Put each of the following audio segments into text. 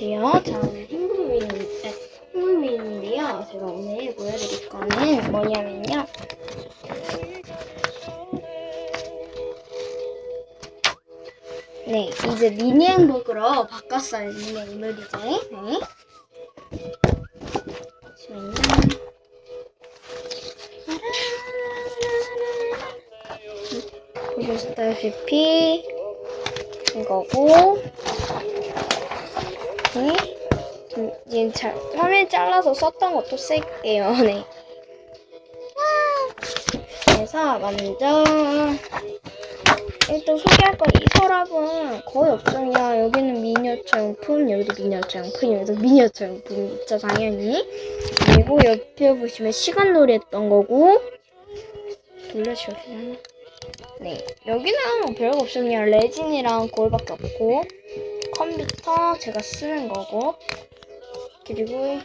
안녕하세요. 저는 행복민인데, 행복민인데요. 제가 오늘 보여드릴 거는 뭐냐면요. 네, 이제 미니 행복으로 바꿨어요. 미니 행복 이제. 네. 잠시만요. 보셨다시피 이거고 네. 음, 이제 잘, 화면 잘라서 썼던 것도 쓸게요. 네. 그래서 먼저 일단 소개할 건 이 서랍은 거의 없어요. 여기는 미니어처 용품, 여기도 미니어처 용품, 여기도 미니어처 용품 있죠, 당연히. 그리고 옆에 보시면 시간놀이 했던 거고 돌려주세요. 네, 여기는 뭐 별거. 그냥 레진이랑 거울밖에 없고 컴퓨터 제가 쓰는 거고 그리고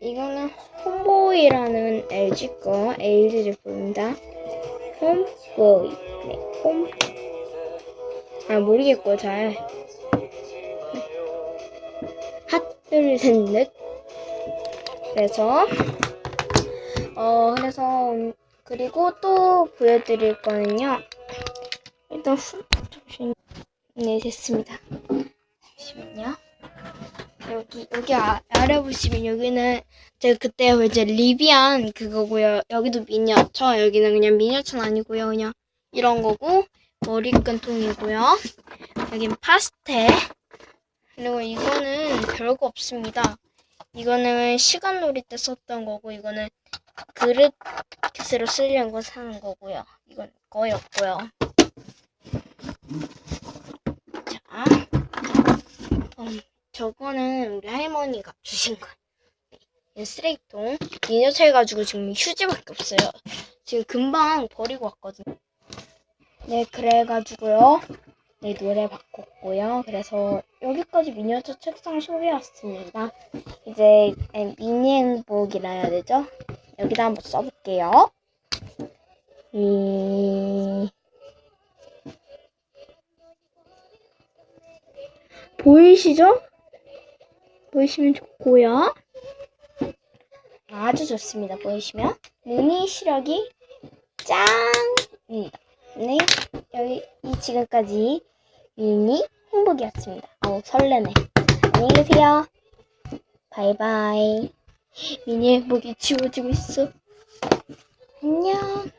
이거는 홈보이라는 LG 거 LG 제품입니다. 홈보이 네, 홈. 아 모르겠고 잘. 네. 핫둘 셋넷. 그래서 어 그래서 음, 그리고 또 보여드릴 거는요. 일단 후 잠시만요. 네 됐습니다. 잠시만요. 여기 여기 아, 아래 보시면 여기는 제가 그때 이제 리비안 그거고요. 여기도 미니어처 여기는 그냥 미니어처는 아니고요. 그냥 이런 거고 머리끈 통이고요. 여긴 파스텔 그리고 이거는 별거 없습니다. 이거는 시간 놀이 때 썼던 거고 이거는 그릇으로 쓰려고 사는 거고요. 이건 거의 없고요. 저거는 우리 할머니가 주신 거. 네, 쓰레기통. 미니어처 해가지고 지금 휴지밖에 없어요. 지금 금방 버리고 왔거든요. 네, 그래가지고요. 네, 노래 바꿨고요. 그래서 여기까지 미니어처 책상 소개했습니다. 이제 미니 행복이라 해야 되죠? 여기다 한번 써볼게요. 이... 보이시죠? 보이시면 좋고요. 아주 좋습니다. 보이시면 눈이 시력이 짱입니다. 네, 여기 이 지금까지 미니 행복이었습니다. 어우 설레네. 안녕히 계세요. 바이바이. 미니 행복이 지워지고 있어. 안녕.